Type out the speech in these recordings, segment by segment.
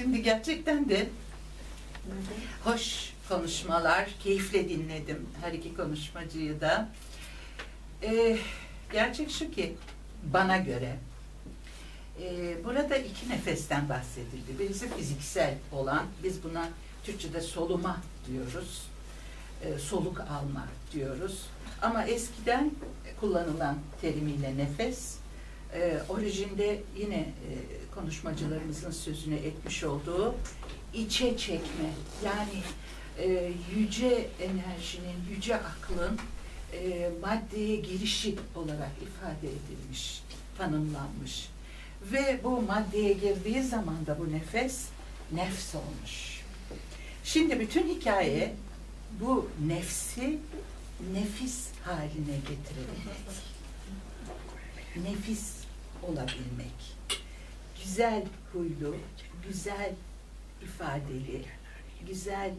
Şimdi gerçekten de hoş konuşmalar, keyifle dinledim her iki konuşmacıyı da. Ee, gerçek şu ki bana göre e, burada iki nefesten bahsedildi. Birisi fiziksel olan, biz buna Türkçe'de soluma diyoruz. E, soluk alma diyoruz. Ama eskiden kullanılan terimiyle nefes, e, orijinde yine e, konuşmacılarımızın sözüne etmiş olduğu içe çekme. Yani e, yüce enerjinin, yüce aklın e, maddeye girişi olarak ifade edilmiş, tanımlanmış. Ve bu maddeye girdiği zaman da bu nefes nefs olmuş. Şimdi bütün hikaye bu nefsi nefis haline getirebilmek. Nefis olabilmek. Güzel huylu, güzel ifadeli, güzel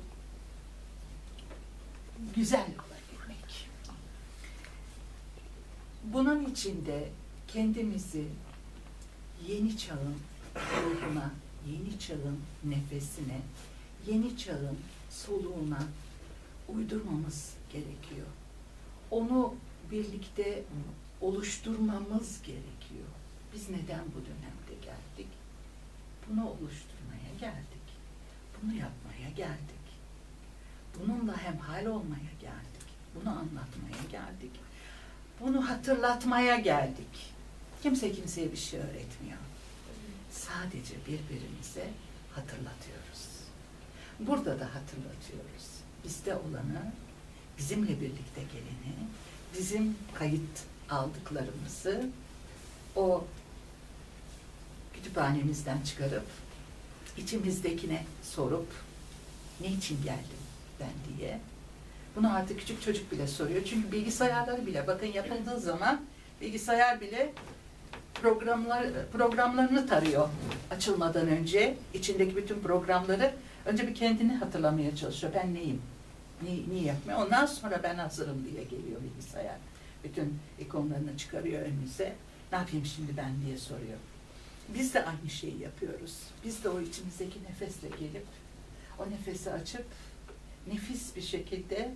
güzel olabilmek. Bunun içinde kendimizi yeni çağın ruhuna, yeni çağın nefesine, yeni çağın soluğuna uydurmamız gerekiyor. Onu birlikte oluşturmamız gerekiyor. Biz neden bu dönemde geldik? Bunu oluşturmaya geldik. Bunu yapmaya geldik. Bununla hemhal olmaya geldik. Bunu anlatmaya geldik. Bunu hatırlatmaya geldik. Kimse kimseye bir şey öğretmiyor. Sadece birbirimize hatırlatıyoruz. Burada da hatırlatıyoruz. Bizde olanı, bizimle birlikte geleni, bizim kayıt aldıklarımızı o kütüphanemizden çıkarıp içimizdekine sorup niçin geldim ben diye. Bunu artık küçük çocuk bile soruyor. Çünkü bilgisayarları bile bakın yapıldığı zaman bilgisayar bile programlar programlarını tarıyor açılmadan önce içindeki bütün programları önce bir kendini hatırlamaya çalışıyor. Ben neyim? Niye, niye yapmıyor? Ondan sonra ben hazırım diye geliyor bilgisayar. Bütün ikonlarını çıkarıyor önünüze. Ne yapayım şimdi ben diye soruyor. Biz de aynı şeyi yapıyoruz. Biz de o içimizdeki nefesle gelip o nefesi açıp nefis bir şekilde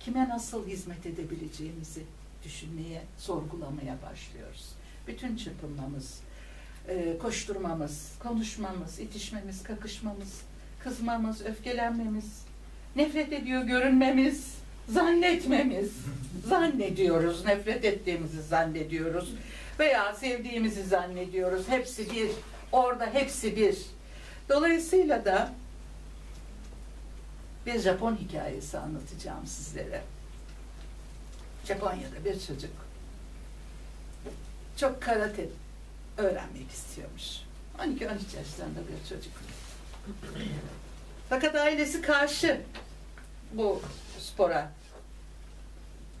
kime nasıl hizmet edebileceğimizi düşünmeye, sorgulamaya başlıyoruz. Bütün çırpınmamız, e, koşturmamız, konuşmamız, itişmemiz, kakışmamız, kızmamız, öfkelenmemiz, nefret ediyor görünmemiz, zannetmemiz, zannediyoruz, nefret ettiğimizi zannediyoruz veya sevdiğimizi zannediyoruz. Hepsi bir, orada hepsi bir. Dolayısıyla da bir Japon hikayesi anlatacağım sizlere. Japonya'da bir çocuk çok karate öğrenmek istiyormuş. 12-13 yaşlarında bir çocuk. Fakat ailesi karşı bu spora.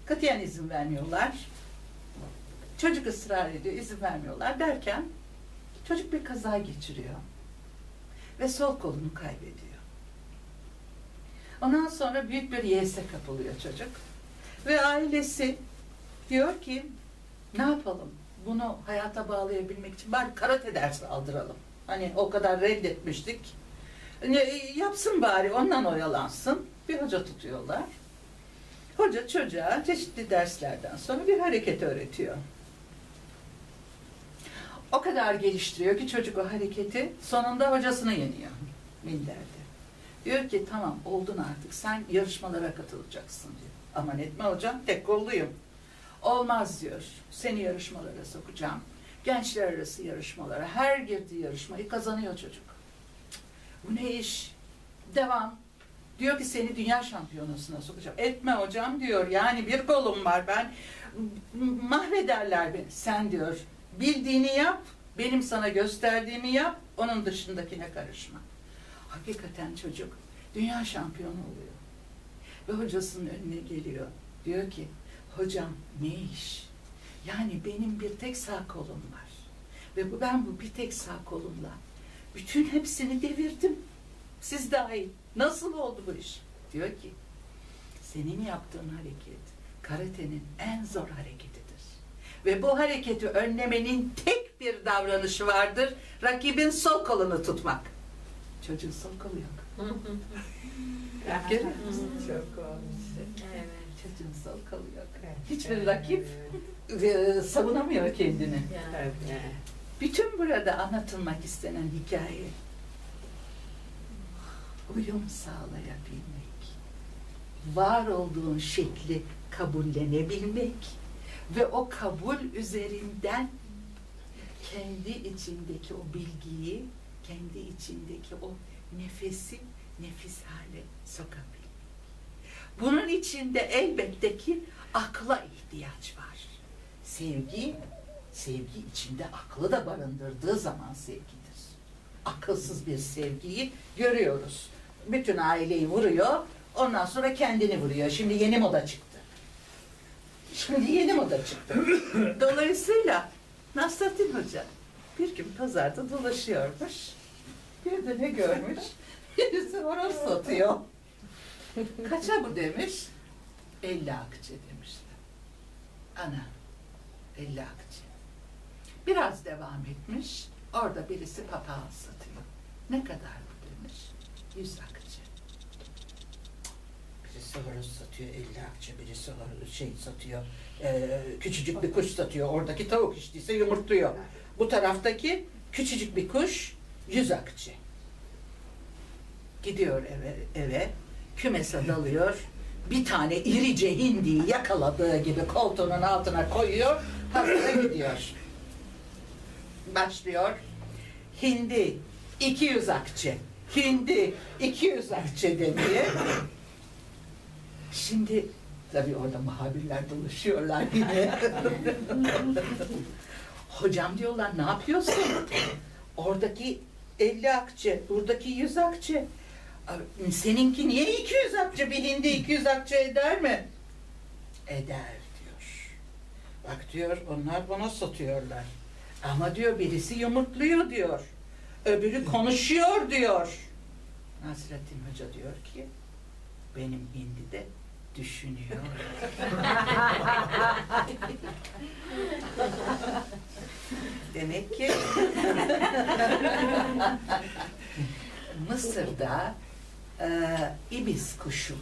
Katiyen izin vermiyorlar. Çocuk ısrar ediyor, izin vermiyorlar derken çocuk bir kaza geçiriyor. Ve sol kolunu kaybediyor. Ondan sonra büyük bir yese kapılıyor çocuk. Ve ailesi diyor ki ne yapalım? Bunu hayata bağlayabilmek için bari karate dersi aldıralım. Hani o kadar reddetmiştik. Yapsın bari ondan oyalansın. Bir hoca tutuyorlar. Hoca çocuğa çeşitli derslerden sonra bir hareket öğretiyor. O kadar geliştiriyor ki çocuk o hareketi sonunda hocasını yeniyor minderde. Diyor ki tamam oldun artık sen yarışmalara katılacaksın diyor. Aman etme hocam tek kolluyum. Olmaz diyor. Seni yarışmalara sokacağım. Gençler arası yarışmalara. Her girdiği yarışmayı kazanıyor çocuk. Bu ne iş? Devam. Diyor ki seni dünya şampiyonasına sokacağım. Etme hocam diyor. Yani bir kolum var ben. Mahvederler beni. Sen diyor bildiğini yap. Benim sana gösterdiğimi yap. Onun dışındakine karışma. Hakikaten çocuk dünya şampiyonu oluyor. Ve hocasının önüne geliyor. Diyor ki hocam ne iş? Yani benim bir tek sağ kolum var. Ve bu ben bu bir tek sağ kolumla bütün hepsini devirdim. Siz dahil. Nasıl oldu bu iş? Diyor ki senin yaptığın hareket karatenin en zor hareketidir. Ve bu hareketi önlemenin tek bir davranışı vardır. Rakibin sol kolunu tutmak. Çocuğun sol kolu yok. Görüyor musun? Çok. Evet. Çocuğun sol kolu yok. Hiçbir rakip e, savunamıyor kendini. Bütün burada anlatılmak istenen hikaye uyum sağlayabilmek, var olduğun şekli kabullenebilmek ve o kabul üzerinden kendi içindeki o bilgiyi, kendi içindeki o nefesi nefis hale sokabilmek. Bunun içinde elbette ki akla ihtiyaç var. Sevgi, sevgi içinde aklı da barındırdığı zaman sevgidir. Akılsız bir sevgiyi görüyoruz. Bütün aileyi vuruyor, ondan sonra kendini vuruyor. Şimdi yeni moda çıktı. Şimdi yeni moda çıktı. Dolayısıyla Nasrettin Hoca bir gün pazarda dolaşıyormuş. Bir de ne görmüş? Birisi horoz satıyor. Kaça bu demiş? 50 akçe demişler. Ana, 50 akçe. Biraz devam etmiş. Orada birisi papağan satıyor. Ne kadar bu demiş? 100 akçe. Birisi horoz satıyor 50 akçe, birisi şey satıyor, eee, küçücük bir kuş satıyor. Oradaki tavuk iştiyse yumurtluyor. Bu taraftaki küçücük bir kuş 100 akçe. Gidiyor eve, eve kümese dalıyor. Bir tane irice hindiyi yakaladığı gibi koltuğunun altına koyuyor, pazara gidiyor. Başlıyor. Hindi 200 akçe. Hindi 200 akçe demeye. Şimdi tabii orada muhabirler dolaşıyorlar yine. Hocam diyorlar ne yapıyorsun? Oradaki 50 akçe, buradaki 100 akçe. Seninki niye 200 akçe? Bir hindi 200 akçe eder mi? Eder diyor. Bak diyor onlar bana satıyorlar. Ama diyor birisi yumurtluyor diyor. Öbürü konuşuyor diyor. Nasrettin Hoca diyor ki benim hindi de düşünüyor. Demek ki Mısır'da e, ibis kuşu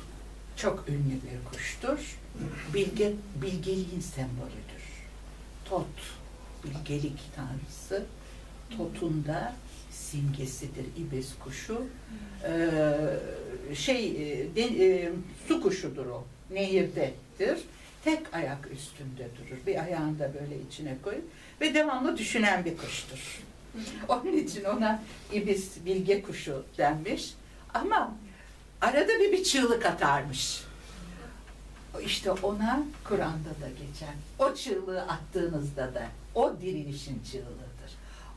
çok ünlü bir kuştur. Bilge, bilgeliğin sembolüdür. Tot, bilgelik tanrısı. Tot'un da simgesidir ibis kuşu. Ee, şey, e, de- e, su kuşudur o. Nehirdedir. Tek ayak üstünde durur. Bir ayağını da böyle içine koyup ve devamlı düşünen bir kuştur. Onun için ona ibis bilge kuşu denmiş. Ama arada bir bir çığlık atarmış. İşte ona Kur'an'da da geçen. O çığlığı attığınızda da o dirilişin çığlığıdır.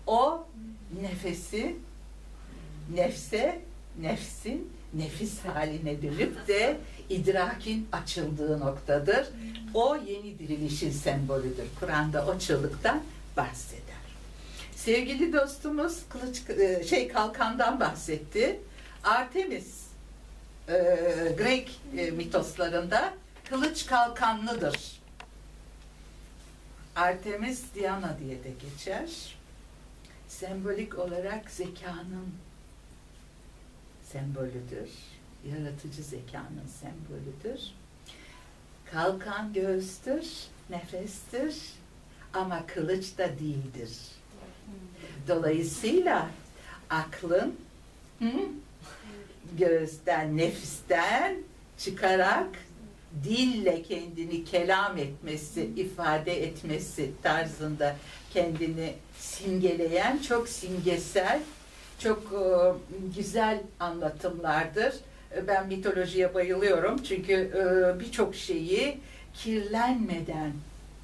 O nefesi nefse, nefsin nefis haline dönüp de idrakin açıldığı noktadır. O yeni dirilişin sembolüdür. Kur'an'da o çığlıktan bahseder. Sevgili dostumuz kılıç e, şey kalkandan bahsetti. Artemis e, Grek e, mitoslarında kılıç kalkanlıdır. Artemis Diana diye de geçer. Sembolik olarak zekanın sembolüdür. Yaratıcı zekanın sembolüdür. Kalkan göğüstür, nefestir ama kılıç da değildir. Dolayısıyla aklın göğüsten, nefisten çıkarak dille kendini kelam etmesi, ifade etmesi tarzında kendini simgeleyen çok simgesel, çok e, güzel anlatımlardır. E, Ben mitolojiye bayılıyorum çünkü e, birçok şeyi kirlenmeden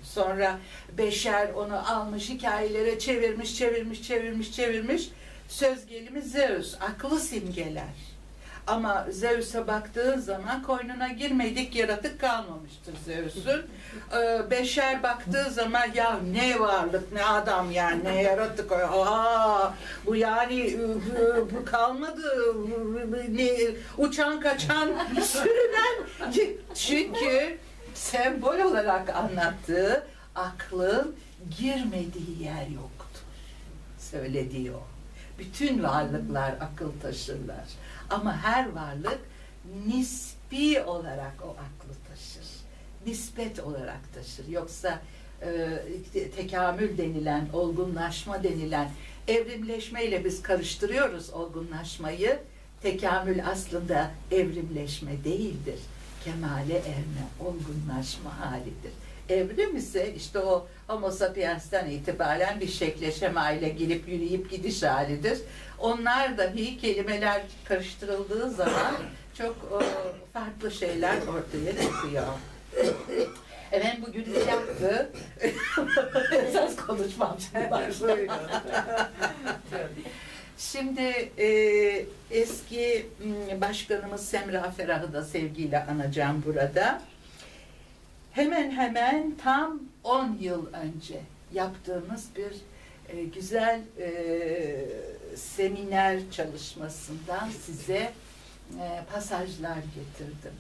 sonra Beşer onu almış hikayelere çevirmiş, çevirmiş, çevirmiş, çevirmiş. Söz gelimi Zeus, aklı simgeler. Ama Zeus'a baktığın zaman koynuna girmedik yaratık kalmamıştır Zeus'un. Ee, Beşer baktığı zaman ya ne varlık ne adam yani ne yaratık aa bu yani e, bu kalmadı ne uçan kaçan sürünen çünkü sembol olarak anlattığı aklın girmediği yer yoktur. Söylediği o. Bütün varlıklar akıl taşırlar. Ama her varlık nispi olarak o aklı taşır. Nispet olarak taşır. Yoksa e, tekamül denilen, olgunlaşma denilen evrimleşmeyle biz karıştırıyoruz olgunlaşmayı. Tekamül aslında evrimleşme değildir. Kemale erme, olgunlaşma halidir. Evrim ise işte o homo sapiens'ten itibaren bir şekle şemaile girip yürüyüp gidiş halidir. Onlar dahi kelimeler karıştırıldığı zaman çok o, farklı şeyler ortaya çıkıyor. Evet bugün siyahtı. Esas konuşmam şimdi. Şimdi e, eski başkanımız Semra Ferah'ı da sevgiyle anacağım burada. Hemen hemen tam 10 yıl önce yaptığımız bir e, güzel e, seminer çalışmasından size e, pasajlar getirdim.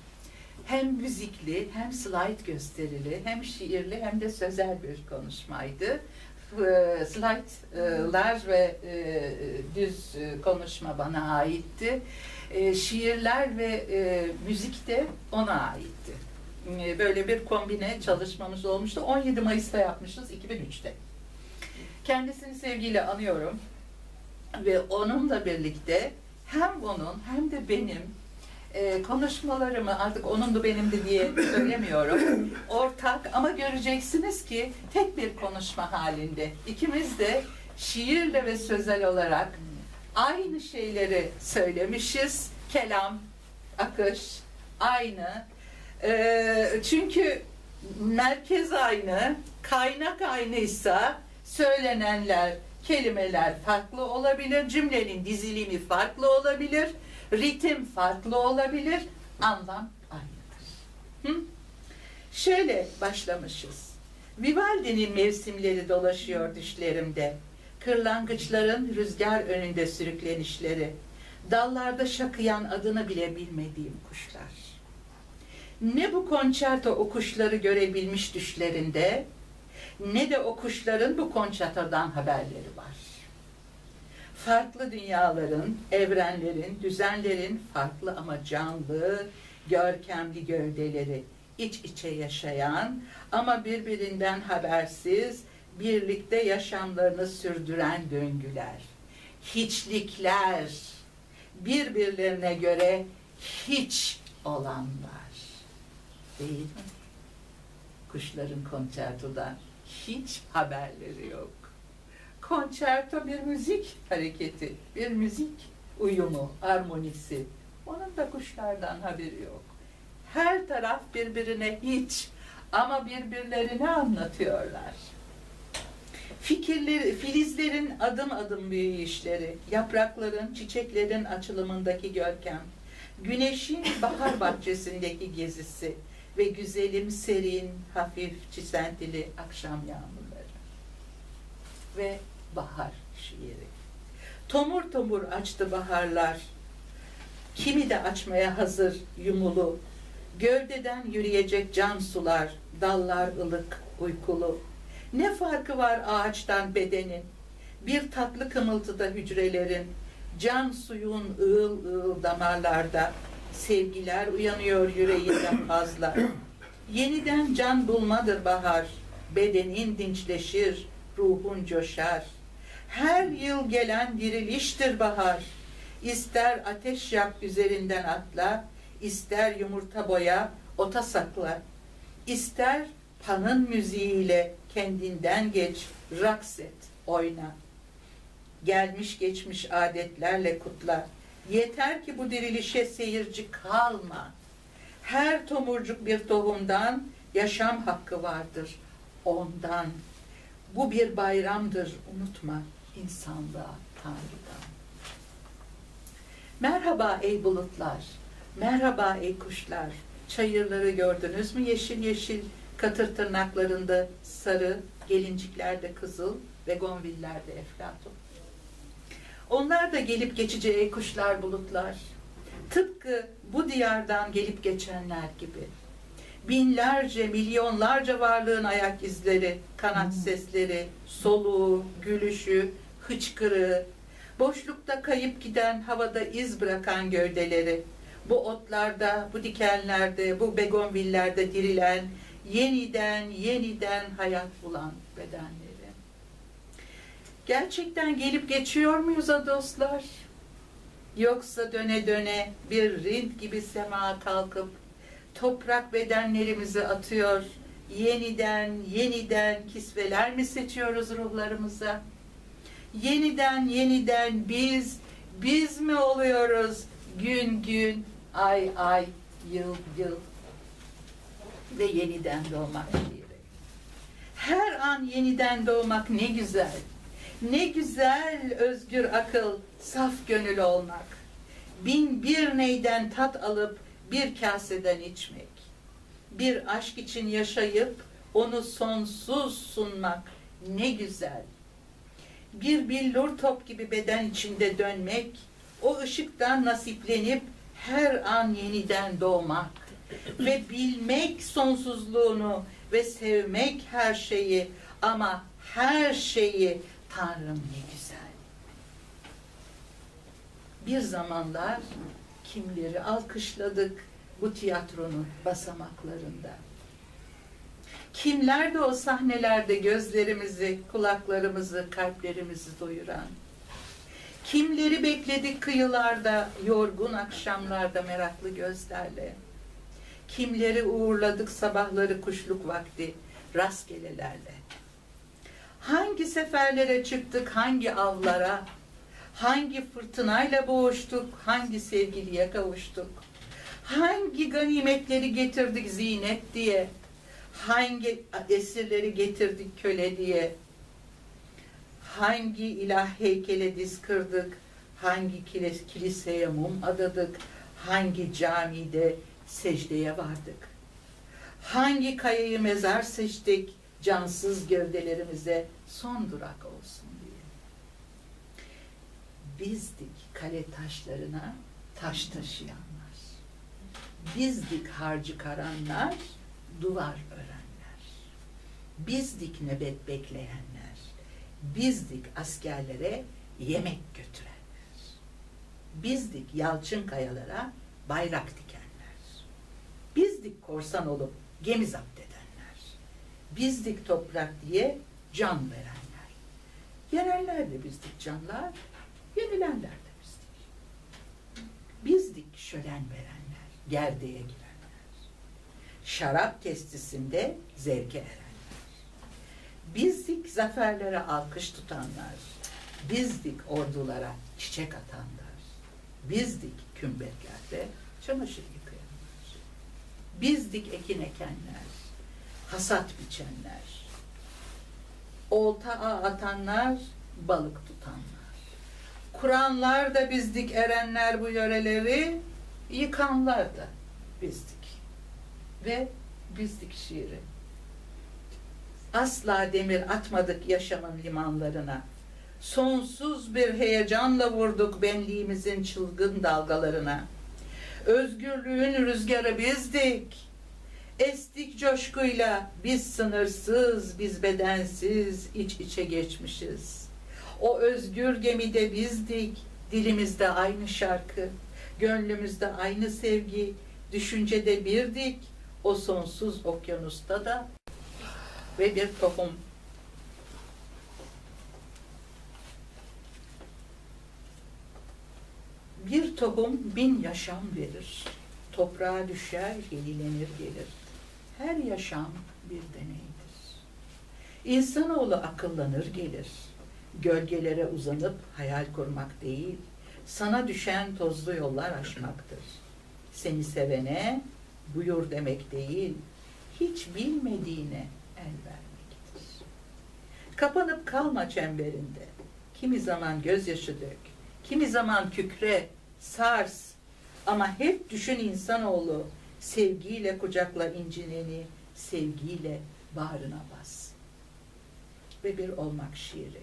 Hem müzikli, hem slide gösterili, hem şiirli, hem de sözel bir konuşmaydı. E, slaytlar ve e, düz konuşma bana aitti. E, şiirler ve müzik de ona aitti. Böyle bir kombine çalışmamız olmuştu. 17 Mayıs'ta yapmışız, 2003'te. Kendisini sevgiyle anıyorum ve onunla birlikte hem onun hem de benim e, konuşmalarımı artık onun da benimdi diye söylemiyorum. Ortak ama göreceksiniz ki tek bir konuşma halinde. İkimiz de şiirle ve sözel olarak aynı şeyleri söylemişiz. Kelam, akış aynı. E, çünkü merkez aynı, kaynak aynıysa söylenenler, kelimeler farklı olabilir, cümlenin dizilimi farklı olabilir ritim farklı olabilir, anlam aynıdır. Hı? Şöyle başlamışız. Vivaldi'nin mevsimleri dolaşıyor düşlerimde. Kırlangıçların rüzgar önünde sürüklenişleri. Dallarda şakıyan adını bile bilmediğim kuşlar. Ne bu konçerto o kuşları görebilmiş düşlerinde, ne de o kuşların bu konçertodan haberleri var farklı dünyaların, evrenlerin, düzenlerin farklı ama canlı, görkemli gövdeleri iç içe yaşayan ama birbirinden habersiz birlikte yaşamlarını sürdüren döngüler, hiçlikler, birbirlerine göre hiç olanlar. Değil? Kuşların konçertodan hiç haberleri yok konçerto bir müzik hareketi, bir müzik uyumu, armonisi. Onun da kuşlardan haberi yok. Her taraf birbirine hiç ama birbirlerini anlatıyorlar. Fikirleri, filizlerin adım adım büyüyüşleri, yaprakların, çiçeklerin açılımındaki görkem, güneşin bahar bahçesindeki gezisi ve güzelim, serin, hafif, çisentili akşam yağmurları. Ve bahar şiiri. Tomur tomur açtı baharlar, kimi de açmaya hazır yumulu, gövdeden yürüyecek can sular, dallar ılık, uykulu. Ne farkı var ağaçtan bedenin, bir tatlı kımıltıda hücrelerin, can suyun ığıl ığıl damarlarda, sevgiler uyanıyor yüreğinden fazla. Yeniden can bulmadır bahar, bedenin dinçleşir, ruhun coşar. Her yıl gelen diriliştir bahar. İster ateş yak üzerinden atla, ister yumurta boya, ota sakla. İster panın müziğiyle kendinden geç, raks et, oyna. Gelmiş geçmiş adetlerle kutla. Yeter ki bu dirilişe seyirci kalma. Her tomurcuk bir tohumdan yaşam hakkı vardır. Ondan. Bu bir bayramdır, unutma insanlığa, Tanrı'dan. Merhaba ey bulutlar, merhaba ey kuşlar. Çayırları gördünüz mü yeşil yeşil, katır tırnaklarında sarı, gelinciklerde kızıl ve gonvillerde eflatun. Onlar da gelip geçici ey kuşlar, bulutlar. Tıpkı bu diyardan gelip geçenler gibi. Binlerce, milyonlarca varlığın ayak izleri, kanat sesleri, soluğu, gülüşü, hıçkırığı, Boşlukta kayıp giden, havada iz bırakan gövdeleri, bu otlarda, bu dikenlerde, bu begonvillerde dirilen, yeniden yeniden hayat bulan bedenleri. Gerçekten gelip geçiyor muyuz o dostlar? Yoksa döne döne bir rint gibi sema kalkıp toprak bedenlerimizi atıyor, yeniden yeniden kisveler mi seçiyoruz ruhlarımıza? Yeniden yeniden biz, biz mi oluyoruz gün gün, ay ay, yıl yıl ve yeniden doğmak şiiri. Her an yeniden doğmak ne güzel. Ne güzel özgür akıl, saf gönül olmak. Bin bir neyden tat alıp bir kaseden içmek. Bir aşk için yaşayıp onu sonsuz sunmak ne güzel. Bir billur top gibi beden içinde dönmek, o ışıktan nasiplenip her an yeniden doğmak ve bilmek sonsuzluğunu ve sevmek her şeyi ama her şeyi Tanrım ne güzel. Bir zamanlar kimleri alkışladık bu tiyatronun basamaklarında. Kimler de o sahnelerde gözlerimizi, kulaklarımızı, kalplerimizi doyuran. Kimleri bekledik kıyılarda, yorgun akşamlarda meraklı gözlerle. Kimleri uğurladık sabahları kuşluk vakti rastgelelerle. Hangi seferlere çıktık, hangi avlara, hangi fırtınayla boğuştuk, hangi sevgiliye kavuştuk, hangi ganimetleri getirdik zinet diye, hangi esirleri getirdik köle diye, hangi ilah heykele diz kırdık, hangi kiliseye mum adadık, hangi camide secdeye vardık, hangi kayayı mezar seçtik, cansız gövdelerimize son durak olsun diye. Bizdik kale taşlarına taş taşıyanlar. Bizdik harcı karanlar, duvar örenler. Bizdik nöbet bekleyenler. Bizdik askerlere yemek götürenler. Bizdik yalçın kayalara bayrak dikenler. Bizdik korsan olup gemi zapt edenler bizdik toprak diye can verenler. Yenenler de bizdik canlar, yenilenler de bizdik. Bizdik şölen verenler, gerdeğe girenler. Şarap kestisinde zevke erenler. Bizdik zaferlere alkış tutanlar. Bizdik ordulara çiçek atanlar. Bizdik kümbetlerde çamaşır yıkayanlar. Bizdik ekin ekenler hasat biçenler, olta atanlar, balık tutanlar. Kur'anlar da bizdik erenler bu yöreleri, yıkanlar da bizdik. Ve bizdik şiiri. Asla demir atmadık yaşamın limanlarına. Sonsuz bir heyecanla vurduk benliğimizin çılgın dalgalarına. Özgürlüğün rüzgarı bizdik Estik coşkuyla biz sınırsız, biz bedensiz iç içe geçmişiz. O özgür gemide bizdik, dilimizde aynı şarkı, gönlümüzde aynı sevgi, düşüncede birdik, o sonsuz okyanusta da ve bir tohum. Bir tohum bin yaşam verir. Toprağa düşer, yenilenir gelir. Her yaşam bir deneydir. İnsanoğlu akıllanır gelir. Gölgelere uzanıp hayal kurmak değil, sana düşen tozlu yollar aşmaktır. Seni sevene buyur demek değil, hiç bilmediğine el vermektir. Kapanıp kalma çemberinde. Kimi zaman gözyaşı dök, kimi zaman kükre, sars. Ama hep düşün insanoğlu, Sevgiyle kucakla incineni, sevgiyle bağrına bas. Ve bir olmak şiiri.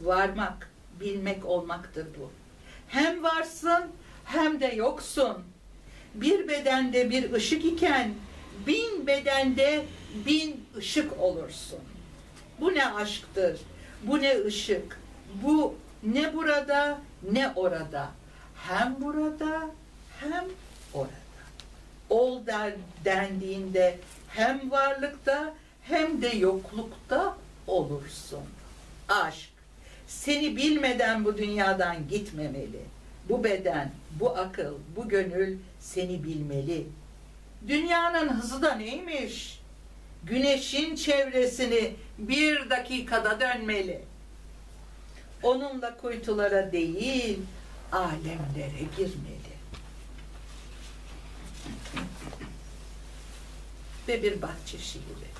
Varmak, bilmek olmaktır bu. Hem varsın hem de yoksun. Bir bedende bir ışık iken bin bedende bin ışık olursun. Bu ne aşktır, bu ne ışık, bu Ne burada ne orada. Hem burada hem orada. Ol der, dendiğinde hem varlıkta hem de yoklukta olursun. Aşk seni bilmeden bu dünyadan gitmemeli. Bu beden, bu akıl, bu gönül seni bilmeli. Dünyanın hızı da neymiş? Güneşin çevresini bir dakikada dönmeli. Onunla kuytulara değil, alemlere girmeli. Ve bir bahçe şiiri.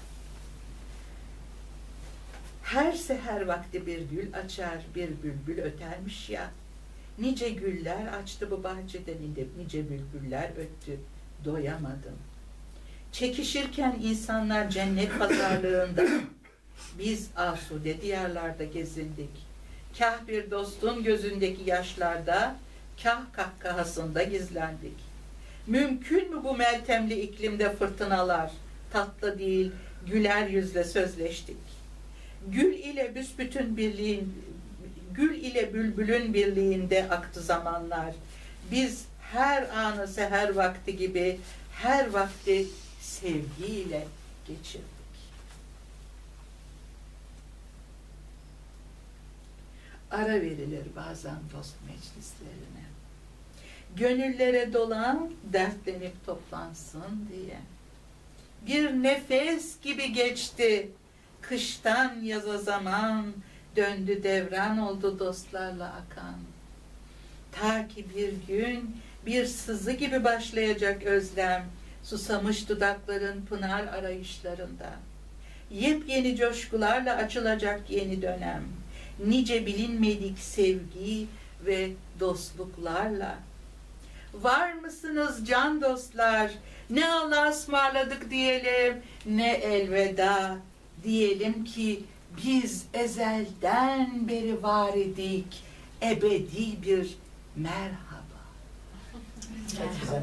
Her seher vakti bir gül açar, bir bülbül ötermiş ya. Nice güller açtı bu bahçede, nice, nice bülbüller öttü, doyamadım. Çekişirken insanlar cennet pazarlığında, biz asude diyarlarda gezindik. Kah bir dostun gözündeki yaşlarda, kah kahkahasında gizlendik. Mümkün mü bu meltemli iklimde fırtınalar, tatlı değil, güler yüzle sözleştik. Gül ile büsbütün birliğin, gül ile bülbülün birliğinde aktı zamanlar. Biz her anı seher vakti gibi her vakti sevgiyle geçirdik. Ara verilir bazen dost meclislerine. Gönüllere dolan dertlenip toplansın diye. Bir nefes gibi geçti kıştan yaza zaman döndü devran oldu dostlarla akan. Ta ki bir gün bir sızı gibi başlayacak özlem, susamış dudakların pınar arayışlarında. Yepyeni coşkularla açılacak yeni dönem, nice bilinmedik sevgi ve dostluklarla. Var mısınız can dostlar? Ne Allah'a ısmarladık diyelim, ne elveda diyelim ki biz ezelden beri var idik ebedi bir merhaba. Çok güzel.